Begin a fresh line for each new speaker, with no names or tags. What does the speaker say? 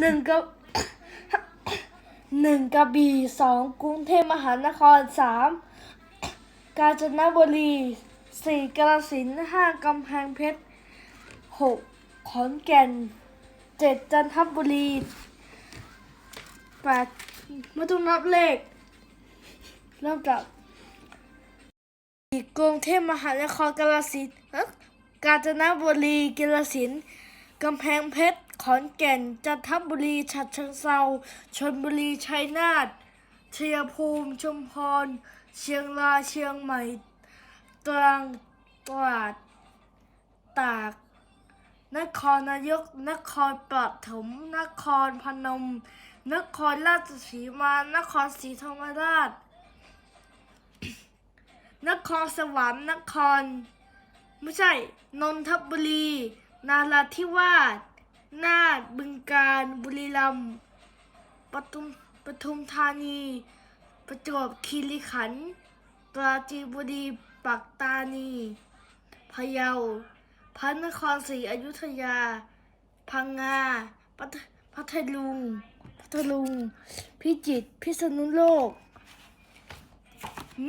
หนึ่งกับหนึ่งกระบี่สองกรุงเทพมหานครสามกาญจนบุรีสี่กาฬสินห้ากำแพงเพชรหกขอนแก่นเจ็ดจันทบุรีแปดไม่ต้องนับเลข เริ่มจากกรุงเทพมหานครกาฬสินกาญจนบุรีกาฬสิน กำแพงเพชร ขอนแก่น จันทบุรี ฉะเชิงเทราชลบุรี ชัยนาทชัยภูมิ ชุมพร เชียงราย เชียงใหม่ ตรัง ตราด ตาก นครนายก นครปฐม นครพนม นครราชสีมา นครศรีธรรมราช นครสวรรค์ นคร ไม่ใช่ นนทบุรี นาราธิวาสนาฏบึงกาฬบุรีรัมย์ปทุมปทุมธานี ประจวบคีรีขันธ์ปราจีนบุรีปักตานีพะเยาพระนครศรีอยุธยา พังงาพัทพัทลุง พัทลุง พิจิตรพิษณุโลกหื